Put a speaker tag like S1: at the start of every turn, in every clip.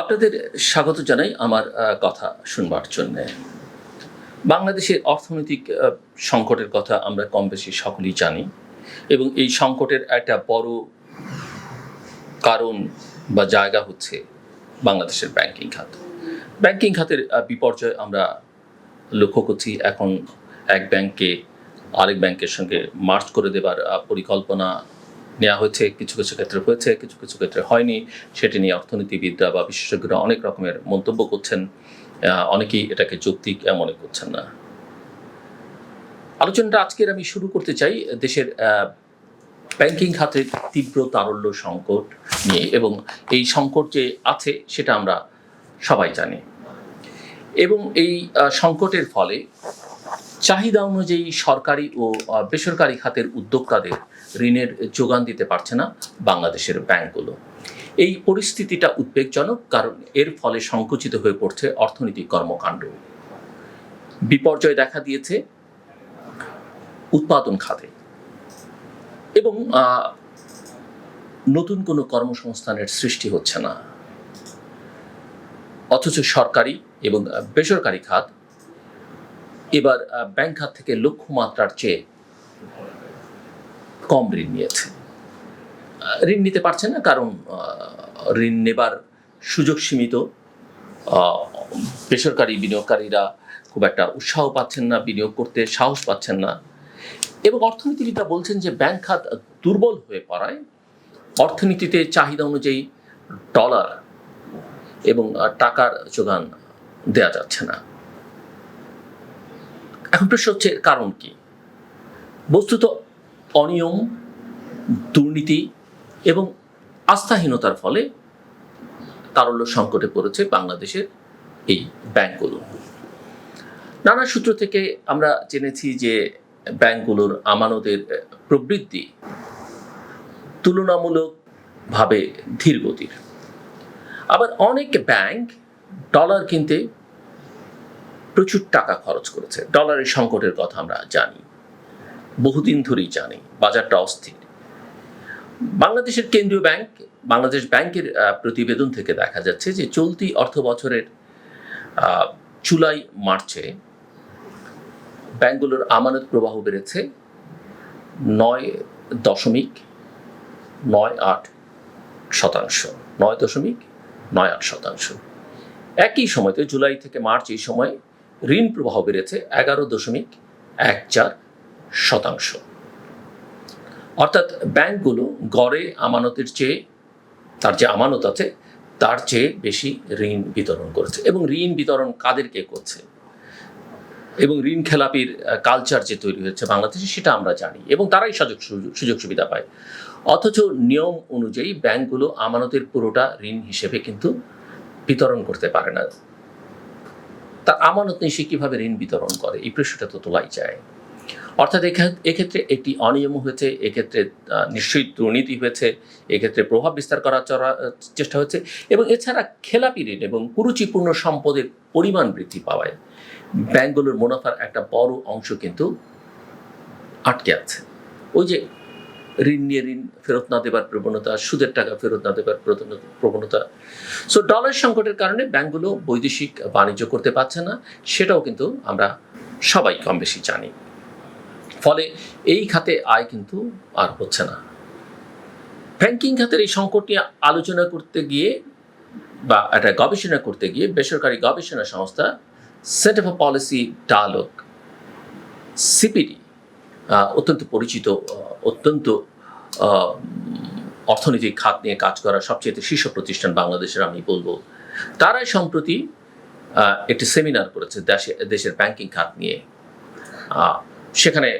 S1: আপনাদের স্বাগত জানাই আমার কথা শুনবার জন্য। বাংলাদেশের অর্থনৈতিক সংকটের কথা আমরা কম বেশি সকলেই জানি এবং এই সংকটের একটা বড় কারণ বা জায়গা হচ্ছে বাংলাদেশের ব্যাংকিং খাত। ব্যাংকিং খাতের বিপর্যয় আমরা লক্ষ্য করছি। এখন এক ব্যাংকে আরেক ব্যাংকের সঙ্গে মার্চ করে দেবার পরিকল্পনা নেওয়া হয়েছে, কিছু কিছু ক্ষেত্রে হয়েছে, কিছু কিছু ক্ষেত্রে হয়নি। সেটি নিয়ে অর্থনীতিবিদরা বা বিশেষজ্ঞরা অনেক রকমের মন্তব্য করছেন। অনেকেই এটাকে যৌক্তিক মনে করছেন না। আলোচনাটা আজকের আমি শুরু করতে চাই দেশের ব্যাংকিং খাতের তীব্র তারল্য সংকট নিয়ে এবং এই সংকট যে আছে সেটা আমরা সবাই জানি। এবং এই সংকটের ফলে চাহিদা অনুযায়ী সরকারি ও বেসরকারি খাতের উদ্যোক্তাদের ঋণের যোগান দিতে পারছে না বাংলাদেশের ব্যাংকগুলো। এই পরিস্থিতিটা উদ্বেগজনক কারণ এর ফলে সংকুচিত হয়ে পড়ছে অর্থনৈতিক কর্মকাণ্ড। বিপর্যয় দেখা দিয়েছে উৎপাদন খাতে এবং নতুন কোনো কর্মসংস্থানের সৃষ্টি হচ্ছে না। অথচ সরকারি এবং বেসরকারি খাত এবার ব্যাংক খাত থেকে লক্ষ্যমাত্রার চেয়ে কম ঋণ নিয়েছে। ঋণ নিতে পারছে না, কারণ ঋণ নেবার সুযোগ সীমিত। বেসরকারি বিনিয়োগকারীরা খুব একটা উৎসাহ পাচ্ছেন না, বিনিয়োগ করতে সাহস পাচ্ছেন না। এবং অর্থনীতিবিদরা বলছেন যে, ব্যাংক খাত দুর্বল হয়ে পড়ায়। অর্থনীতিতে চাহিদা অনুযায়ী ডলার এবং টাকার যোগান দেয়া যাচ্ছে না। এখন প্রশ্ন হচ্ছে কারণ কি? বস্তুত অনিয়ম, দুর্নীতি এবং আস্থাহীনতার ফলে তারল্য সংকটে পড়েছে বাংলাদেশের এই ব্যাংকগুলো। নানা সূত্র থেকে আমরা জেনেছি যে ব্যাংকগুলোর আমানতের প্রবৃদ্ধি তুলনামূলকভাবে ধীর গতির আবার অনেক ব্যাংক ডলার কিনতে প্রচুর টাকা খরচ করেছে। ডলারের সংকটের কথা আমরা জানি। বহুদিন ধরেই জানি, বাজারটা অস্থির। বাংলাদেশের কেন্দ্রীয় ব্যাংক, বাংলাদেশ ব্যাংকের প্রতিবেদন থেকে দেখা যাচ্ছে যে চলতি অর্থ বছরের জুলাই, মার্চে ব্যাংকগুলোর আমানত প্রবাহ বেড়েছে নয় দশমিক নয় আট শতাংশ, নয় দশমিক নয় আট শতাংশ। একই সময়তে জুলাই থেকে মার্চ এই সময় ঋণ প্রবাহ বেড়েছে এগারো দশমিক এক চার শতাংশ। অর্থাৎ ব্যাংকগুলো গড়ে আমানতের চেয়ে, তার যে আমানত আছে, তার চেয়ে বেশি ঋণ বিতরণ করেছে এবং ঋণ বিতরণ কাদেরকে করছে? এবং ঋণ খেলাপির কালচার যে তৈরি হয়েছে বাংলাদেশে সেটা আমরা জানি এবং তারাই সুযোগ সুযোগ সুবিধা পায়। অথচ নিয়ম অনুযায়ী ব্যাংকগুলো আমানতের পুরোটা ঋণ হিসেবে কিন্তু বিতরণ করতে পারে না। তা আমানত নেই সে কীভাবে ঋণ বিতরণ করে? এই প্রশ্নটা তো তোলাই যায়। অর্থাৎ এক্ষেত্রে একটি অনিয়ম হয়েছে, এক্ষেত্রে নিশ্চয়ই দুর্নীতি হয়েছে, এক্ষেত্রে প্রভাব বিস্তার করার চড়া- চেষ্টা হয়েছে এবং এছাড়া খেলাপি ঋণ এবং কুরুচিপূর্ণ সম্পদের পরিমাণ বৃদ্ধি পাওয়ায় ব্যাংকগুলোর মুনাফার একটা বড় অংশ কিন্তু আটকে আছে। ওই যে ঋণ নিয়ে ঋণ ফেরত না দেবার প্রবণতা, সুদের টাকা ফেরত না দেবার প্রবণতা সো ডলার সংকটের কারণে ব্যাংকগুলো বৈদেশিক বাণিজ্য করতে পারছে না, সেটাও কিন্তু আমরা সবাই কম বেশি জানি। ফলে এই খাতে আয় কিন্তু আর হচ্ছে না। ব্যাংকিং খাতের এই সংকট নিয়ে আলোচনা করতে গিয়ে বা একটা গবেষণা করতে গিয়ে বেসরকারি গবেষণা সংস্থা centre for policy dialogue CPD অত্যন্ত পরিচিত অত্যন্ত অর্থনৈতিক খাত নিয়ে কাজ করা সবচেয়ে শীর্ষ প্রতিষ্ঠান বাংলাদেশের আমি বলব। তারাই সম্প্রতি একটি সেমিনার করেছে দেশে, দেশের ব্যাংকিং খাত নিয়ে। সেখানে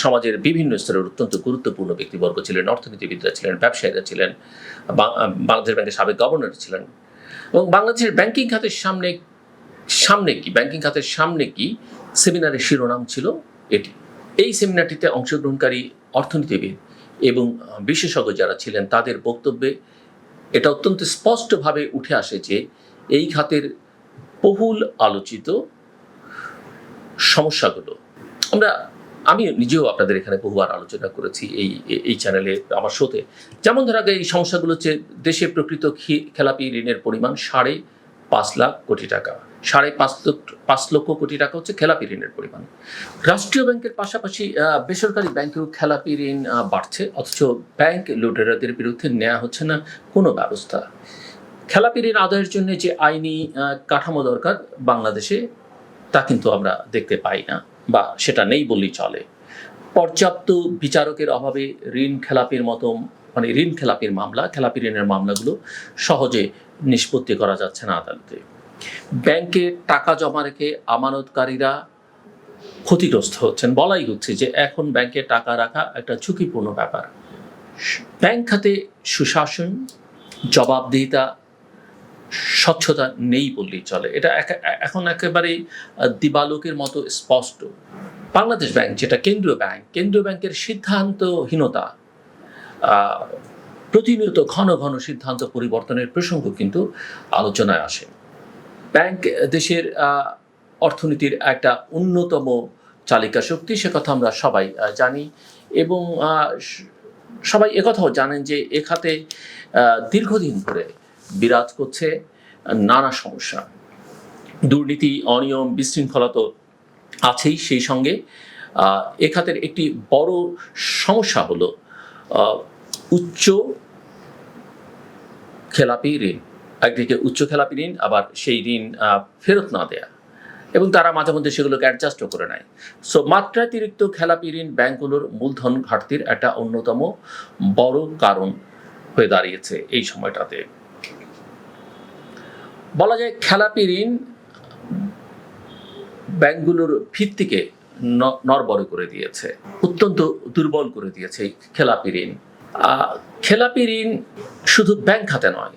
S1: সমাজের বিভিন্ন স্তরের অত্যন্ত গুরুত্বপূর্ণ ব্যক্তিবর্গ ছিলেন, অর্থনীতিবিদরা ছিলেন, ব্যবসায়ীরা ছিলেন বাংলাদেশ ব্যাংকের সাবেক গভর্নর ছিলেন। এবং বাংলাদেশের ব্যাংকিং খাতের সামনে সামনে কি? ব্যাংকিং খাতের সামনে কি সেমিনারের শিরোনাম ছিল এটি। এই সেমিনারটিতে অংশগ্রহণকারী অর্থনীতিবিদ এবং বিশেষজ্ঞ যারা ছিলেন তাদের বক্তব্যে এটা অত্যন্ত স্পষ্টভাবে উঠে আসে যে এই খাতের বহুল আলোচিত সমস্যাগুলো। আমরা আমি নিজেও আপনাদের এখানে বহুবার আলোচনা করেছি এই, এই- চ্যানেলে আমার শোতে যেমন ধরা যায় এই সমস্যাগুলো হচ্ছে, দেশে প্রকৃত খেলাপি ঋণের পরিমাণ সাড়ে পাঁচ লাখ কোটি টাকা। সাড়ে পাঁচ লক্ষ পাঁচ লক্ষ কোটি টাকা হচ্ছে খেলাপি ঋণের পরিমাণ। রাষ্ট্রীয় ব্যাংকের পাশাপাশি বেসরকারি ব্যাংকেও খেলাপি ঋণ বাড়ছে। অথচ ব্যাংক লুটেরাদের বিরুদ্ধে নেওয়া হচ্ছে না কোনো ব্যবস্থা। খেলাপি ঋণ আদায়ের জন্য যে আইনি কাঠামো দরকার বাংলাদেশে, তা কিন্তু আমরা দেখতে পাই না। বা সেটা নেই বললেই চলে। পর্যাপ্ত বিচারকের অভাবে ঋণ খেলাপির মতো মানে ঋণ খেলাপির মামলা, খেলাপি ঋণের মামলাগুলো সহজে নিষ্পত্তি করা যাচ্ছে না আদালতে। ব্যাংকে টাকা জমা রেখে আমানতকারীরা ক্ষতিগ্রস্ত হচ্ছেন। বলাই হচ্ছে যে এখন ব্যাংকে টাকা রাখা একটা ঝুঁকিপূর্ণ ব্যাপার। ব্যাংক খাতে সুশাসন, জবাবদিহিতা স্বচ্ছতা নেই বললেই চলে। এটা এখন একেবারেই দিবালোকের মতো স্পষ্ট। বাংলাদেশ ব্যাংক, যেটা কেন্দ্রীয় ব্যাংক, কেন্দ্রীয় ব্যাংকের সিদ্ধান্তহীনতা প্রতিনিয়ত ঘন ঘন সিদ্ধান্ত পরিবর্তনের প্রসঙ্গ কিন্তু আলোচনায় আসে। ব্যাংক দেশের অর্থনীতির একটা অন্যতম চালিকা শক্তি, সে কথা আমরা সবাই জানি এবং সবাই একথাও জানেন যে এ খাতে দীর্ঘদিন ধরে বিরাজ করছে, নানা সমস্যা। দুর্নীতি, অনিয়ম, বিশৃঙ্খলা তো আছেই সেই সঙ্গে। এ খাতের একটি বড় সমস্যা হলো উচ্চ খেলাপি ঋণ। একদিকে উচ্চ খেলাপি ঋণ, আবার সেই ঋণ ফেরত না দেয়া। এবং তারা মাঝে মধ্যে সেগুলোকে অ্যাডজাস্টও করে নেয়। সো মাত্রাতিরিক্ত খেলাপি ঋণ ব্যাংকগুলোর মূলধন ঘাটতির একটা অন্যতম বড় কারণ হয়ে দাঁড়িয়েছে এই সময়টাতে। বলা যায় খেলাপি ঋণ ব্যাংকগুলোর ভিত্তিকে ন- নড়বড়ে করে দিয়েছে, অত্যন্ত দুর্বল করে দিয়েছে এই খেলাপি ঋণ খেলাপি ঋণ শুধু ব্যাংক খাতে নয়,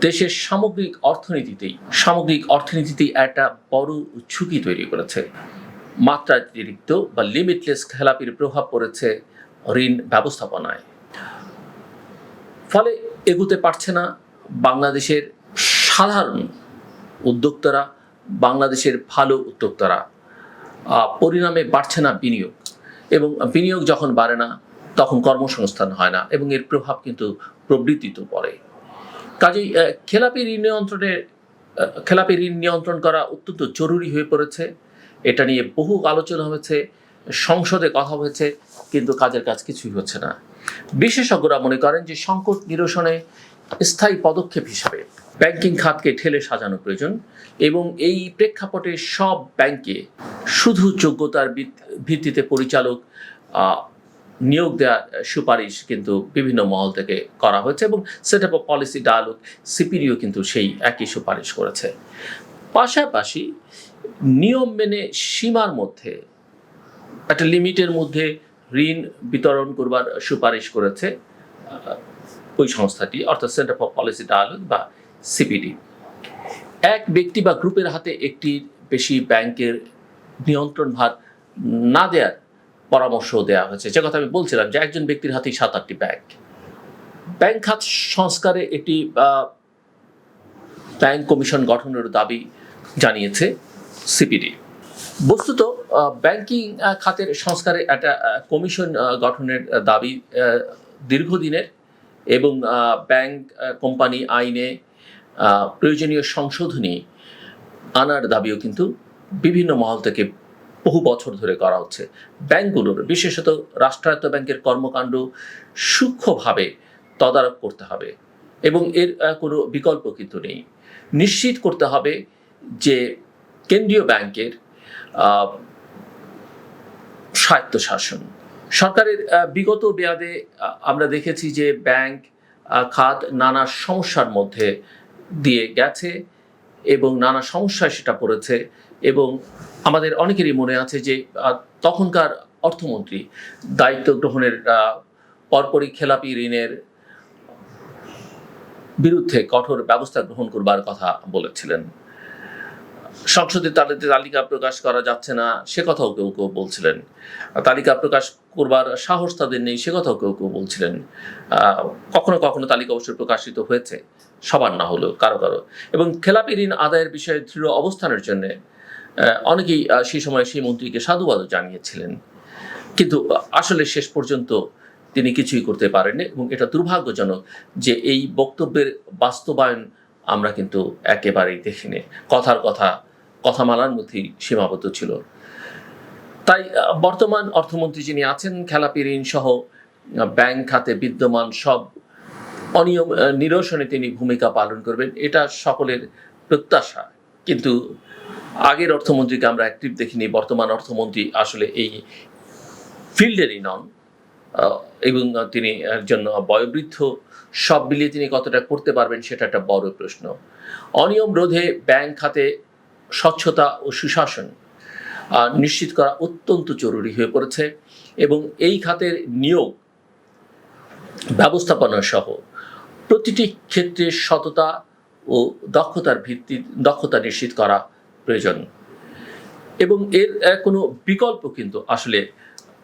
S1: দেশের সামগ্রিক অর্থনীতিতেই সামগ্রিক অর্থনীতিতেই একটা বড় ঝুঁকি তৈরি করেছে। মাত্রাতিরিক্ত বা লিমিটলেস খেলাপির প্রভাব পড়েছে ঋণ ব্যবস্থাপনায়। ফলে এগুতে পারছে না বাংলাদেশের সাধারণ উদ্যোক্তারা, বাংলাদেশের ভালো উদ্যোক্তারা পরিণামে বাড়ছে না বিনিয়োগ। এবং বিনিয়োগ যখন বাড়ে না, তখন কর্মসংস্থান হয় না এবং এর প্রভাব কিন্তু প্রবৃত্তিতে পড়ে। কাজেই খেলাপি ঋণ নিয়ন্ত্রণের খেলাপি ঋণ নিয়ন্ত্রণ করা অত্যন্ত জরুরি হয়ে পড়েছে। এটা নিয়ে বহু আলোচনা হয়েছে, সংসদে কথা হয়েছে, কিন্তু কাজের কাজ কিছুই হচ্ছে না। বিশেষজ্ঞরা মনে করেন যে সংকট নিরসনে স্থায়ী পদক্ষেপ হিসাবে ব্যাংকিং খাতকে ঠেলে সাজানো প্রয়োজন এবং এই প্রেক্ষাপটে সব ব্যাংকে শুধু যোগ্যতার ভিত- ভিত্তিতে পরিচালক নিয়োগ দেওয়ার সুপারিশ কিন্তু বিভিন্ন মহল থেকে করা হয়েছে এবং সেট আপ পলিসি ডায়ালগ সিপিডিও কিন্তু সেই একই সুপারিশ করেছে। পাশাপাশি নিয়ম মেনে সীমার মধ্যে একটা লিমিটের মধ্যে ঋণ বিতরণ করবার সুপারিশ করেছে ওই সংস্থাটি, অর্থাৎ সেন্টার ফর পলিসি ডায়ালগ বা সিপিডি এক ব্যক্তি বা গ্রুপের হাতে একটি বেশি ব্যাংকের নিয়ন্ত্রণ ভার না দেওয়ার পরামর্শ দেওয়া হয়েছে। যে কথা আমি বলছিলাম যে একজন ব্যক্তির হাতেই সাত, আটটি ব্যাংক। ব্যাংক খাত সংস্কারে একটি ব্যাংক কমিশন গঠনের দাবি জানিয়েছে সিপিডি বস্তুত ব্যাংকিং খাতের সংস্কারে একটা কমিশন গঠনের দাবি দীর্ঘদিনের এবং ব্যাংক কোম্পানি আইনে প্রয়োজনীয় সংশোধনী আনার দাবিও কিন্তু বিভিন্ন মহল থেকে বহু বছর ধরে করা হচ্ছে। ব্যাংকগুলোর, বিশেষত রাষ্ট্রায়ত্ত ব্যাংকের কর্মকাণ্ড সূক্ষ্মভাবে তদারক করতে হবে এবং এর কোনো বিকল্প কিন্তু নেই। নিশ্চিত করতে হবে যে কেন্দ্রীয় ব্যাংকের স্বায়ত্তশাসন। সরকারের বিগত মেয়াদে আমরা দেখেছি যে ব্যাংক খাত নানা সমস্যার মধ্যে দিয়ে গেছে এবং নানা সমস্যায় সেটা পড়েছে এবং আমাদের অনেকেরই মনে আছে যে তখনকার অর্থমন্ত্রী দায়িত্ব গ্রহণের পরপরই খেলাপি ঋণের বিরুদ্ধে কঠোর ব্যবস্থা গ্রহণ করবার কথা বলেছিলেন। সংসদে তাদের তালিকা প্রকাশ করা যাচ্ছে না, সে কথাও কেউ কেউ বলছিলেন। তালিকা প্রকাশ করবার সাহস তাদের নেই, সে কথাও কেউ কেউ বলছিলেন। কখনো কখনো তালিকা অবশ্যই প্রকাশিত হয়েছে, সবার না হলেও, কারও কারও। এবং খেলাপি ঋণ আদায়ের বিষয়ে দৃঢ় অবস্থানের জন্য অনেকেই সেই সময় সেই মন্ত্রীকে সাধুবাদও জানিয়েছিলেন। কিন্তু আসলে শেষ পর্যন্ত তিনি কিছুই করতে পারেননি এবং এটা দুর্ভাগ্যজনক যে এই বক্তব্যের বাস্তবায়ন আমরা কিন্তু একেবারেই দেখিনি। কথার কথা কথা মালার মধ্যেই সীমাবদ্ধ ছিল। তাই বর্তমান অর্থমন্ত্রী যিনি আছেন খেলাপি ঋণ সহ ব্যাংক খাতে বিদ্যমান সব অনিয়ম নিরসনে তিনি ভূমিকা পালন করবেন, এটা সকলের প্রত্যাশা। কিন্তু আগের অর্থমন্ত্রীকে আমরা অ্যাক্টিভ দেখিনি, বর্তমান অর্থমন্ত্রী আসলে এই ফিল্ডেরই নন এবং তিনি একজন বয়োবৃদ্ধ, সব মিলিয়ে তিনি কতটা করতে পারবেন সেটা একটা বড় প্রশ্ন। অনিয়ম রোধে ব্যাংক খাতে স্বচ্ছতা ও সুশাসন নিশ্চিত করা অত্যন্ত জরুরি হয়ে পড়েছে এবং এই খাতের নিয়োগ ব্যবস্থাপনা সহ প্রতিটি ক্ষেত্রে সততা ও দক্ষতার ভিত্তি, দক্ষতা নিশ্চিত করা প্রয়োজন। এবং এর কোনো বিকল্প কিন্তু আসলে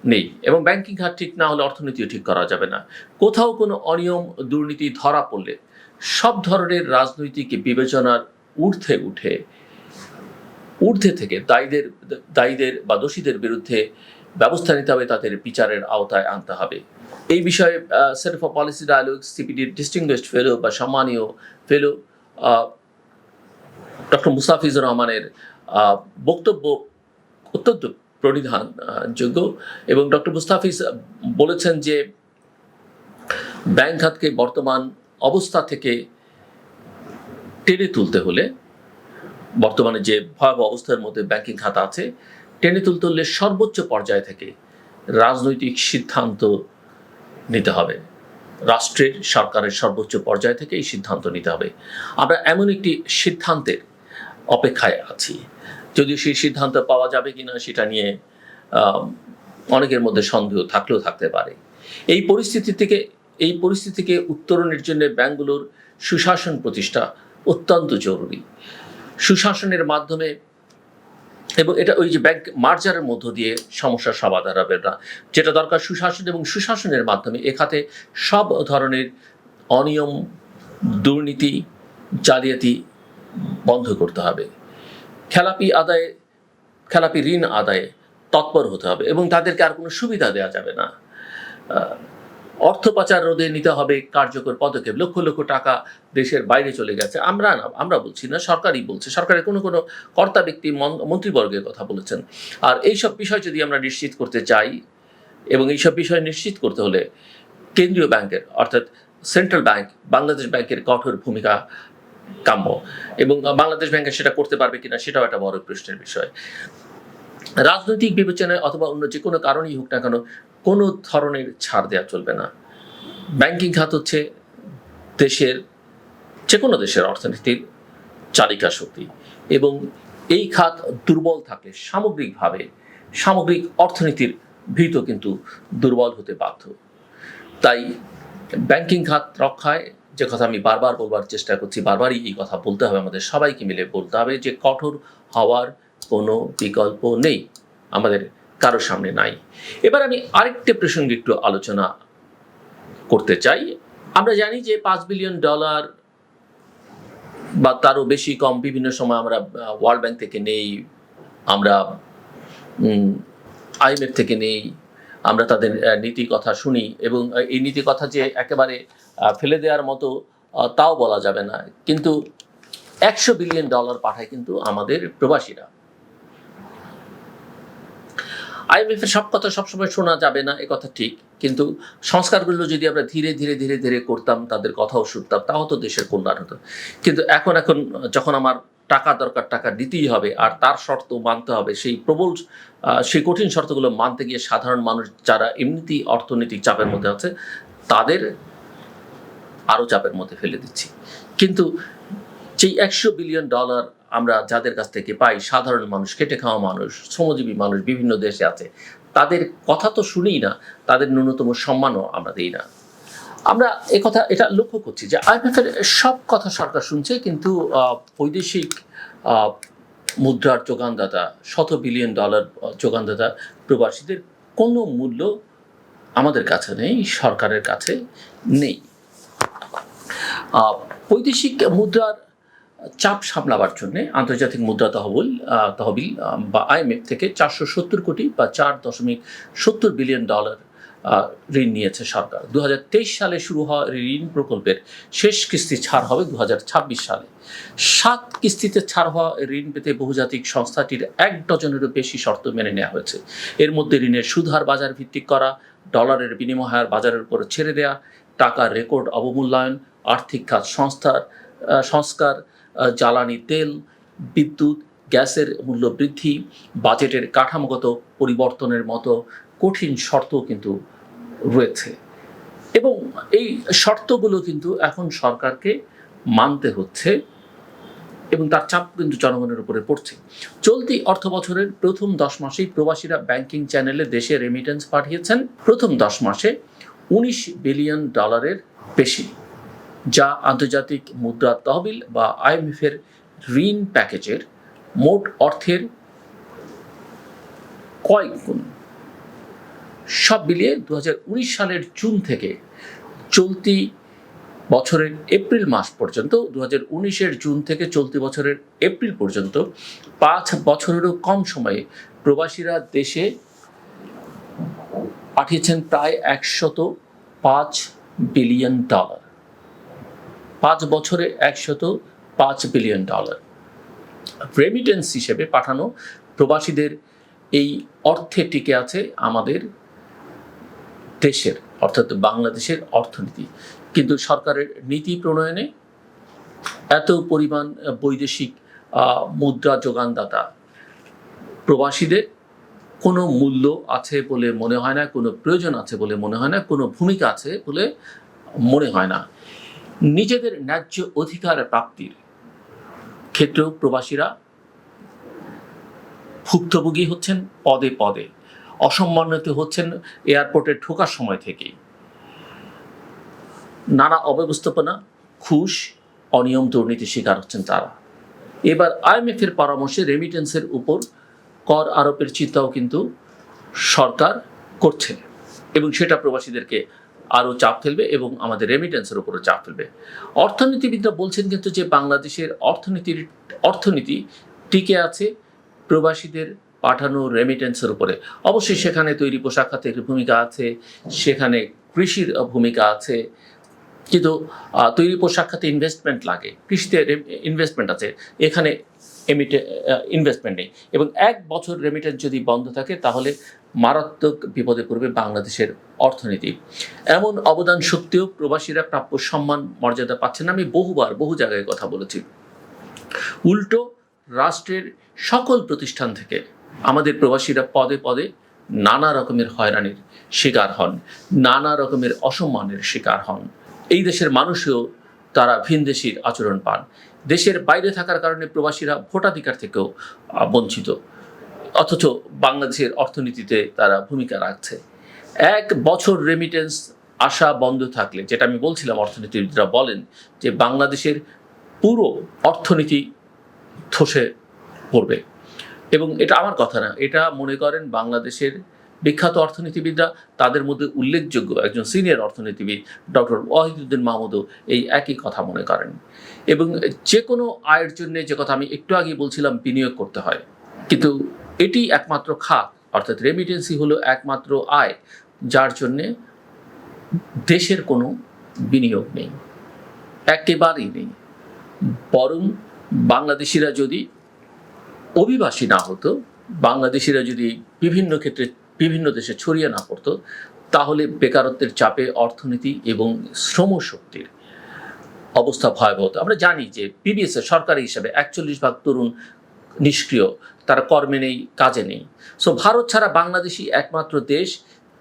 S1: নেই এবং ব্যাংকিং খাত ঠিক না হলে অর্থনীতিও ঠিক করা যাবে না। কোথাও কোনো অনিয়ম, দুর্নীতি, ধরা পড়লে সব ধরনের রাজনৈতিক বিবেচনার ঊর্ধ্বে উঠে ঊর্ধ্বে থেকে দায়ীদের দায়ীদের বা দোষীদের বিরুদ্ধে ব্যবস্থা নিতে হবে, তাদের বিচারের আওতায় আনতে হবে। এই বিষয়ে সেন্টার ফর পলিসি ডায়ালগ সিপিডির ডিস্টিংগুইশড ফেলো বা সম্মানীয় ফেলো ডক্টর মুস্তাফিজুর রহমানের বক্তব্য অত্যন্ত প্রণিধান যোগ্য এবং ডক্টর মুস্তাফিজ বলেছেন যে ব্যাংক খাতকে বর্তমান অবস্থা থেকে টেনে তুলতে হলে বর্তমানে যে ভয়াবহ অবস্থার মধ্যে ব্যাংকিং খাত আছে, টেনে তুলতে সর্বোচ্চ পর্যায় থেকে রাজনৈতিক সিদ্ধান্ত নিতে হবে। রাষ্ট্রের সরকারের সর্বোচ্চ পর্যায় থেকে এই সিদ্ধান্ত নিতে হবে। আমরা এমন একটি সিদ্ধান্তের অপেক্ষায় আছি। যদিও সেই সিদ্ধান্ত পাওয়া যাবে কিনা সেটা নিয়ে অনেকের মধ্যে সন্দেহ থাকলেও থাকতে পারে। এই পরিস্থিতি থেকে, এই পরিস্থিতি থেকে উত্তরণের জন্য ব্যাংকগুলোর সুশাসন প্রতিষ্ঠা অত্যন্ত জরুরি। সুশাসনের মাধ্যমে এবং এটা ওই যে ব্যাংক মার্জারের মধ্য দিয়ে সমস্যার সমাধান হবে না। যেটা দরকার সুশাসন এবং সুশাসনের মাধ্যমে এ খাতে সব ধরনের অনিয়ম, দুর্নীতি, জালিয়াতি বন্ধ করতে হবে। খেলাপি আদায়ে, খেলাপি ঋণ আদায়ে তৎপর হতে হবে এবং তাদেরকে আর কোনো সুবিধা দেওয়া যাবে না। অর্থ পাচার রোধে নিতে হবে কার্যকর পদক্ষেপ। লক্ষ লক্ষ টাকা দেশের বাইরে চলে গেছে। আমরা না, আমরা বলছি না, সরকারই বলছে। সরকারের কোনো কোনো কর্তা ব্যক্তি, মন- মন্ত্রীবর্গের কথা বলেছেন। আর এইসব বিষয় যদি আমরা নিশ্চিত করতে চাই, এবং এইসব বিষয় নিশ্চিত করতে হলে কেন্দ্রীয় ব্যাংকের, অর্থাৎ সেন্ট্রাল ব্যাংক, বাংলাদেশ ব্যাংকের কঠোর ভূমিকা কাম্য। এবং বাংলাদেশ ব্যাংক সেটা করতে পারবে কিনা, সেটাও একটা বড় প্রশ্নের বিষয়। রাজনৈতিক বিবেচনায় অথবা অন্য যে কোনো কারণেই হোক না কেন, কোনো ধরনের ছাড় দেওয়া চলবে না। ব্যাংকিং খাত হচ্ছে দেশের যে কোনো দেশের অর্থনীতির চালিকা শক্তি এবং এই খাত দুর্বল থাকলে সামগ্রিকভাবে। সামগ্রিক অর্থনীতির ভিত কিন্তু দুর্বল হতে বাধ্য। তাই ব্যাংকিং খাত রক্ষায় যে কথা আমি বারবার বলবার চেষ্টা করছি, বারবারই এই কথা বলতে হবে আমাদের সবাইকে মিলে বলতে হবে যে কঠোর হওয়ার কোনো বিকল্প নেই, আমাদের কারোর সামনে নাই। এবার আমি আরেকটি প্রসঙ্গে একটু আলোচনা করতে চাই। আমরা জানি যে পাঁচ বিলিয়ন ডলার বা তারও বেশি কম বিভিন্ন সময় আমরা ওয়ার্ল্ড ব্যাংক থেকে নেই, আমরা আইএমএফ থেকে নেই, আমরা তাদের নীতি কথা শুনি এবং এই নীতি কথা যে একেবারে ফেলে দেওয়ার মতো তাও বলা যাবে না। কিন্তু একশো বিলিয়ন ডলার পাঠায় কিন্তু আমাদের প্রবাসীরা। আইএমএফ এর সব কথা সবসময় শোনা যাবে না, এ কথা ঠিক। কিন্তু সংস্কারগুলো যদি আমরা ধীরে ধীরে ধীরে ধীরে করতাম, তাদের কথাও শুনতাম, তাও তো দেশের কল্যাণ হতো। কিন্তু এখন এখন যখন আমার টাকা দরকার, টাকা দিতেই হবে, আর তার শর্ত মানতে হবে, সেই প্রবল সেই কঠিন শর্তগুলো মানতে গিয়ে সাধারণ মানুষ যারা এমনিতেই অর্থনৈতিক চাপের মধ্যে আছে, তাদের আরও চাপের মধ্যে ফেলে দিচ্ছি। কিন্তু যেই একশো বিলিয়ন ডলার আমরা যাদের কাছ থেকে পাই সাধারণ মানুষ, খেটে খাওয়া মানুষ, শ্রমজীবী মানুষ, বিভিন্ন দেশে আছে, তাদের কথা তো শুনিই না, তাদের ন্যূনতম সম্মানও আমরা দিই না। আমরা এ কথা, এটা লক্ষ্য করছি যে এর সব কথা সরকার শুনছে, কিন্তু বৈদেশিক মুদ্রার যোগানদাতা, শত বিলিয়ন ডলার যোগানদাতা প্রবাসীদের কোনো মূল্য আমাদের কাছে নেই, সরকারের কাছে নেই। বৈদেশিক মুদ্রার চাপ সামলাবার জন্য আন্তর্জাতিক মুদ্রা তহবিল তহবিল বা আইএমএফ থেকে চারশো সত্তর কোটি বা চার দশমিক সত্তর বিলিয়ন ডলার ঋণ নিয়েছে সরকার। দু হাজার তেইশ সালে শুরু হওয়া ঋণ প্রকল্পের শেষ কিস্তি ছাড় হবে দু হাজার ছাব্বিশ সালে। সাত কিস্তিতে ছাড় হওয়া ঋণ পেতে বহুজাতিক সংস্থাটির এক ডজনেরও বেশি শর্ত মেনে নেওয়া হয়েছে। এর মধ্যে ঋণের সুদহার বাজার ভিত্তিক করা, ডলারের বিনিময় বাজারের উপর ছেড়ে দেওয়া টাকার রেকর্ড অবমূল্যায়ন, আর্থিক খাত সংস্থার সংস্কার জ্বালানি তেল, বিদ্যুৎ, গ্যাসের মূল্য বৃদ্ধি, বাজেটের কাঠামোগত পরিবর্তনের মতো কঠিন শর্ত কিন্তু রয়েছে। এবং এই শর্তগুলো কিন্তু এখন সরকারকে মানতে হচ্ছে এবং তার চাপ কিন্তু জনগণের উপরে পড়ছে। চলতি অর্থ বছরের প্রথম দশ মাসেই প্রবাসীরা ব্যাংকিং চ্যানেলে দেশে রেমিটেন্স পাঠিয়েছেন। প্রথম দশ মাসে উনিশ বিলিয়ন ডলারের বেশি। যা আন্তর্জাতিক মুদ্রা তহবিল বা আইএমএফের ঋণ প্যাকেজের মোট অর্থের কয়েক গুণ। সব মিলিয়ে দু হাজার উনিশ সালের জুন থেকে চলতি বছরের এপ্রিল মাস পর্যন্ত দু হাজার জুন থেকে চলতি বছরের এপ্রিল পর্যন্ত পাঁচ বছরেরও কম সময়ে প্রবাসীরা দেশে পাঠিয়েছেন প্রায় একশত পাঁচ বিলিয়ন ডলার। পাঁচ বছরে একশত পাঁচ বিলিয়ন ডলার। রেমিটেন্স হিসেবে পাঠানো প্রবাসীদের এই অর্থে টিকে আছে আমাদের দেশের, অর্থাৎ বাংলাদেশের অর্থনীতি। কিন্তু সরকারের নীতি প্রণয়নে এত পরিমাণ বৈদেশিক মুদ্রা যোগানদাতা প্রবাসীদের কোনো মূল্য আছে বলে মনে হয় না, কোনো প্রয়োজন আছে বলে মনে হয় না, কোনো ভূমিকা আছে বলে মনে হয় না। নিজেদের ন্যায্য অধিকার প্রাপ্তির ক্ষেত্রেও প্রবাসীরা ভুক্তভোগী হচ্ছেন পদে পদে। অসম্মানিত হচ্ছেন এয়ারপোর্টে ঢোকার সময় থেকেই। নানা অব্যবস্থাপনা, ঘুষ, অনিয়ম দুর্নীতির শিকার হচ্ছেন তারা। এবার আইএমএফ এর পরামর্শে রেমিটেন্সের উপর কর আরোপের চিন্তাও কিন্তু সরকার করছে এবং সেটা প্রবাসীদেরকে আরও চাপ ফেলবে এবং আমাদের রেমিটেন্সের উপরও চাপ ফেলবে। অর্থনীতিবিদরা বলছেন কিন্তু যে বাংলাদেশের অর্থনীতির, অর্থনীতি টিকে আছে প্রবাসীদের পাঠানো রেমিটেন্সের উপরে। অবশ্যই সেখানে তৈরি পোশাক খাতের ভূমিকা আছে, সেখানে কৃষির ভূমিকা আছে, কিন্তু তৈরি পোশাক খাতে ইনভেস্টমেন্ট লাগে। কৃষিতে ইনভেস্টমেন্ট আছে। এখানে এমিটে ইনভেস্টমেন্ট নেই এবং এক বছর রেমিটেন্স যদি বন্ধ থাকে, তাহলে মারাত্মক বিপদে পড়বে বাংলাদেশের অর্থনীতি। এমন অবদান সত্ত্বেও প্রবাসীরা প্রাপ্য সম্মান, মর্যাদা পাচ্ছে না। আমি বহুবার, বহু জায়গায় কথা বলেছি। উল্টো, রাষ্ট্রের সকল প্রতিষ্ঠান থেকে আমাদের প্রবাসীরা পদে পদে নানা রকমের হয়রানির শিকার হন, নানা রকমের অসম্মানের শিকার হন। এই দেশের মানুষেও তারা ভিনদেশির আচরণ পান। দেশের বাইরে থাকার কারণে প্রবাসীরা ভোটাধিকার থেকেও বঞ্চিত। অথচ বাংলাদেশের অর্থনীতিতে তারা ভূমিকা রাখছে। এক বছর রেমিটেন্স আসা বন্ধ থাকলে, যেটা আমি বলছিলাম, অর্থনীতিবিদরা বলেন যে বাংলাদেশের পুরো অর্থনীতি ধসে পড়বে। এবং এটা আমার কথা না, এটা মনে করেন বাংলাদেশের বিখ্যাত অর্থনীতিবিদরা, তাদের মধ্যে উল্লেখযোগ্য একজন সিনিয়র অর্থনীতিবিদ, ডক্টর ওয়াহিদুদ্দিন মাহমুদও এই একই কথা মনে করেন। এবং যে কোনো আয়ের জন্য যে কথা আমি একটু আগে বলছিলাম, বিনিয়োগ করতে হয়। কিন্তু এটি একমাত্র খাত, অর্থাৎ রেমিটেন্সি হলো একমাত্র আয়, যার জন্যে দেশের কোনো বিনিয়োগ নেই। একেবারেই নেই। বরং বাংলাদেশিরা যদি অভিবাসী না হতো, বাংলাদেশিরা যদি বিভিন্ন ক্ষেত্রে বিভিন্ন দেশে ছড়িয়ে না পড়তো, তাহলে বেকারত্বের চাপে অর্থনীতি এবং শ্রমশক্তির অবস্থা ভয়াবহ। আমরা জানি যে পিবিএস এর সরকারি হিসাবে একচল্লিশ ভাগ তরুণ নিষ্ক্রিয়, তারা কর্মে নেই, কাজে নেই। সো ভারত ছাড়া বাংলাদেশই একমাত্র দেশ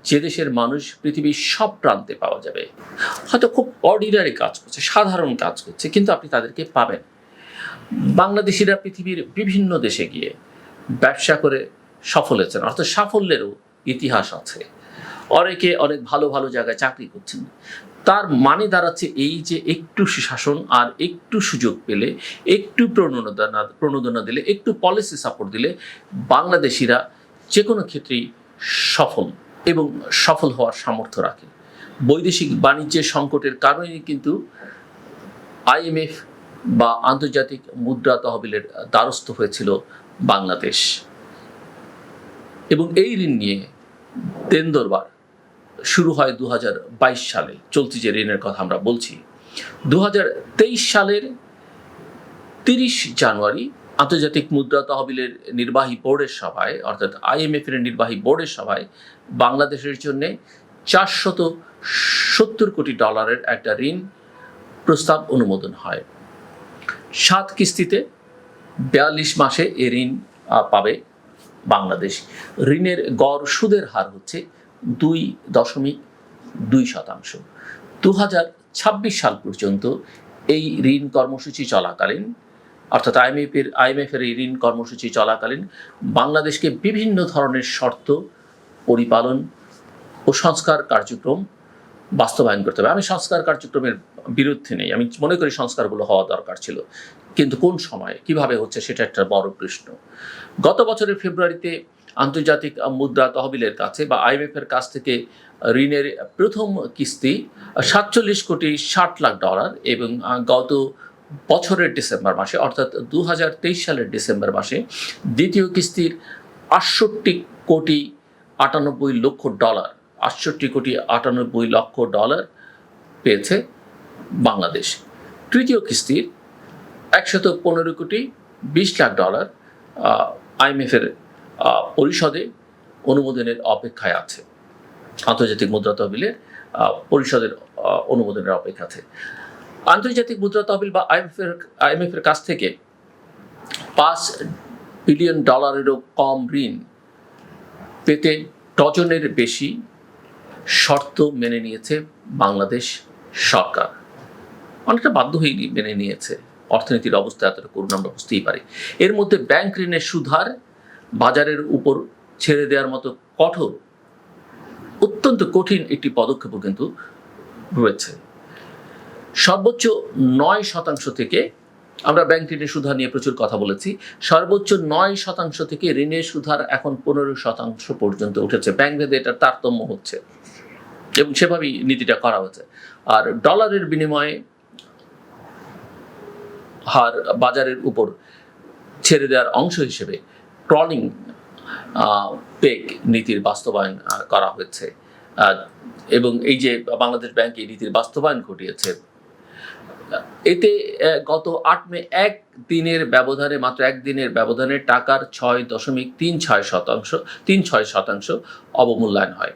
S1: যে দেশের মানুষ পৃথিবীর সব প্রান্তে পাওয়া যাবে। হয়তো খুব অর্ডিনারি কাজ করছে, সাধারণ কাজ করছে, কিন্তু আপনি তাদেরকে পাবেন। বাংলাদেশিরা পৃথিবীর বিভিন্ন দেশে গিয়ে ব্যবসা করে সফল হয়েছেন, অর্থাৎ সাফল্যেরও ইতিহাস আছে। অনেকে অনেক ভালো ভালো জায়গায় চাকরি করছেন। তার মানে দাঁড়াচ্ছে এই যে একটু শাসন আর একটু সুযোগ পেলে, একটু প্রণোদনা প্রণোদনা দিলে, একটু পলিসি সাপোর্ট দিলে বাংলাদেশিরা যে কোনো ক্ষেত্রেই সফল এবং সফল হওয়ার সামর্থ্য রাখে। বৈদেশিক বাণিজ্যের সংকটের কারণেই কিন্তু আইএমএফ বা আন্তর্জাতিক মুদ্রা তহবিলের দ্বারস্থ হয়েছিল বাংলাদেশ। এবং এই ঋণ নিয়ে দেন দরবার শুরু হয় দু হাজার বাইশ সালে। চলতি যে ঋণের কথা আমরা বলছি। দু হাজার তেইশ সালের তিরিশ জানুয়ারি আন্তর্জাতিক মুদ্রা তহবিলের নির্বাহী বোর্ডের সভায়, অর্থাৎ আইএমএফ এর নির্বাহী বোর্ডের সভায় বাংলাদেশের জন্য চারশত সত্তর কোটি ডলারের একটা ঋণ প্রস্তাব অনুমোদন হয়। সাত কিস্তিতে বিয়াল্লিশ মাসে এ ঋণ পাবে বাংলাদেশ। ঋণের গড় সুদের হার হচ্ছে দুই দশমিক দুই শতাংশ। দু হাজার ছাব্বিশ সাল পর্যন্ত এই ঋণ কর্মসূচি চলাকালীন, অর্থাৎ আইএমএফ এর আইএমএফ এর এই ঋণ কর্মসূচি চলাকালীন বাংলাদেশকে বিভিন্ন ধরনের শর্ত পরিপালন ও সংস্কার কার্যক্রম বাস্তবায়ন করতে হবে। আমি সংস্কার কার্যক্রমের বিরুদ্ধে নেই, আমি মনে করি সংস্কারগুলো হওয়া দরকার ছিল। কিন্তু কোন সময়ে, কীভাবে হচ্ছে, সেটা একটা বড় প্রশ্ন। গত বছরের ফেব্রুয়ারিতে আন্তর্জাতিক মুদ্রা তহবিলের কাছে বা আইএমএফ এর কাছ থেকে ঋণের প্রথম কিস্তি সাতচল্লিশ কোটি ষাট লাখ ডলার এবং গত বছরের ডিসেম্বর মাসে, অর্থাৎ দু হাজার তেইশ সালের ডিসেম্বর মাসে দ্বিতীয় কিস্তির আটষট্টি কোটি আটানব্বই লক্ষ ডলার, আটষট্টি কোটি আটানব্বই লক্ষ ডলার পেয়েছে বাংলাদেশ। তৃতীয় কিস্তির একশত পনেরো কোটি বিশ লাখ ডলার আইএমএফের পরিষদে অনুমোদনের অপেক্ষায় আছে। আন্তর্জাতিক মুদ্রা তহবিলে পরিষদের অনুমোদনের অপেক্ষা আছে। আন্তর্জাতিক মুদ্রা তহবিল বা আইএমএফ এর আইএমএফ এর কাছ থেকে পাঁচ বিলিয়ন ডলারেরও কম ঋণ পেতে ডজনের বেশি শর্ত মেনে নিয়েছে বাংলাদেশ সরকার। অনেকটা বাধ্য হয়ে মেনে নিয়েছে। অর্থনীতির অবস্থা এতটা করুন আমরা বুঝতেই পারি। এর মধ্যে ব্যাংক ঋণের সুধার বাজারের উপর ছেড়ে দেওয়ার মতো কঠোর, অত্যন্ত কঠিন একটি পদক্ষেপও কিন্তু রয়েছে। সর্বোচ্চ নয় শতাংশ থেকে, আমরা ব্যাংক ঋণের সুধার নিয়ে প্রচুর কথা বলেছি, সর্বোচ্চ নয় শতাংশ থেকে ঋণের সুধার এখন পনেরো শতাংশ পর্যন্ত উঠেছে। ব্যাংক ভেদে এটার তারতম্য হচ্ছে এবং সেভাবেই নীতিটা করা হচ্ছে। আর ডলারের বিনিময়ে হার বাজারের উপর ছেড়ে দেওয়ার অংশ হিসেবে ক্রলিং পেক নীতির বাস্তবায়ন করা হয়েছে। এবং এই যে বাংলাদেশ ব্যাংক এই নীতির বাস্তবায়ন ঘটিয়েছে, এতে গত আট মে এক দিনের ব্যবধানে, মাত্র এক দিনের ব্যবধানে টাকার ছয় দশমিক তিন ছয় শতাংশ, তিন ছয় শতাংশ অবমূল্যায়ন হয়।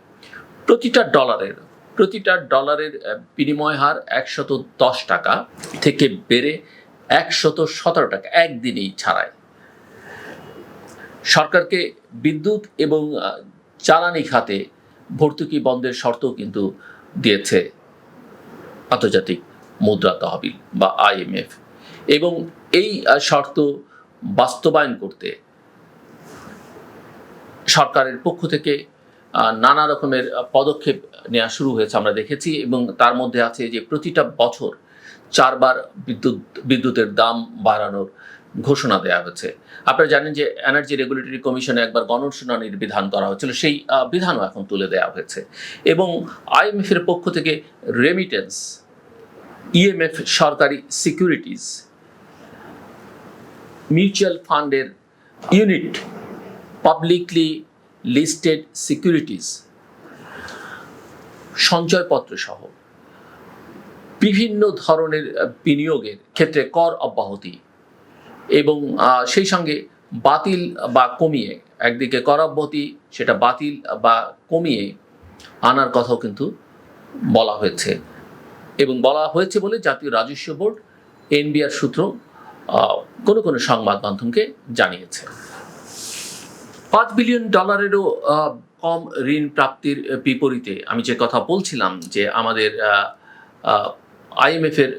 S1: প্রতিটা ডলারের প্রতিটা ডলারের বিনিময় হার একশত দশ টাকা থেকে বেড়ে একশত সতেরো টাকা একদিনেই ছাড়ায়। সরকারকে বিদ্যুৎ এবং জ্বালানি খাতে ভর্তুকি বন্ধের শর্ত কিন্তু দিয়েছে আন্তর্জাতিক মুদ্রা তহবিল বা আইএমএফ এবং এই শর্ত বাস্তবায়ন করতে সরকারের পক্ষ থেকে নানা রকমের পদক্ষেপ নেওয়া শুরু হয়েছে আমরা দেখেছি এবং তার মধ্যে আছে যে প্রতিটা বছর চারবার বিদ্যুৎ, বিদ্যুতের দাম বাড়ানোর ঘোষণা দেওয়া হয়েছে আপনারা জানেন যে এনার্জি রেগুলেটরি কমিশনে একবার গণশুনানির বিধান করা হয়েছিল সেই বিধানও এখন তুলে দেওয়া হয়েছে। এবং আইএমএফ এর পক্ষ থেকে রেমিটেন্স ইএমএফ সরকারি সিকিউরিটিজ মিউচুয়াল ফান্ডের ইউনিট পাবলিকলি লিস্টেড সিকিউরিটিজ সঞ্চয়পত্র সহ বিভিন্ন ধরনের বিনিয়োগের ক্ষেত্রে কর অব্যাহতি এবং সেই সঙ্গে বাতিল বা কমিয়ে একদিকে কর অব্যাহতি সেটা বাতিল বা কমিয়ে আনার কথাও কিন্তু বলা হয়েছে। এবং বলা হয়েছে বলে জাতীয় রাজস্ব বোর্ড, এনবিআর সূত্র কোনো কোনো সংবাদ মাধ্যমকে জানিয়েছে। পাঁচ বিলিয়ন ডলারেরও কম ঋণ প্রাপ্তির বিপরীতে আমি যে কথা বলছিলাম যে আমাদের আইএমএফ এর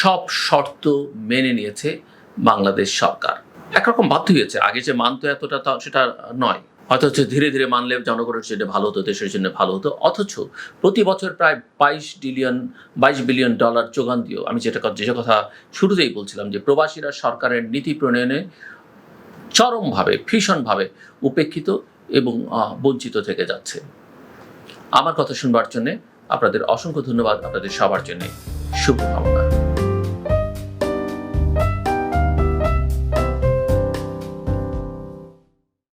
S1: সব শর্ত মেনে নিয়েছে বাংলাদেশ সরকার। একরকম বাধ্য হয়েছে। আগে যে মানতো এতটা তা সেটা নয়। হয়তো হচ্ছে ধীরে ধীরে মানলে জনগণের জন্য ভালো হতো, দেশের জন্য ভালো হতো। অথচ প্রতি বছর প্রায় বাইশ বিলিয়ন বাইশ বিলিয়ন ডলার যোগান দিও আমি যেটা যে কথা শুরুতেই বলছিলাম যে প্রবাসীরা সরকারের নীতি প্রণয়নে চরমভাবে, ভীষণভাবে উপেক্ষিত এবং বঞ্চিত থেকে যাচ্ছে। আমার কথা শুনবার জন্যে আপনাদের অসংখ্য ধন্যবাদ। আপনাদের সবার জন্যে শুভকামনা।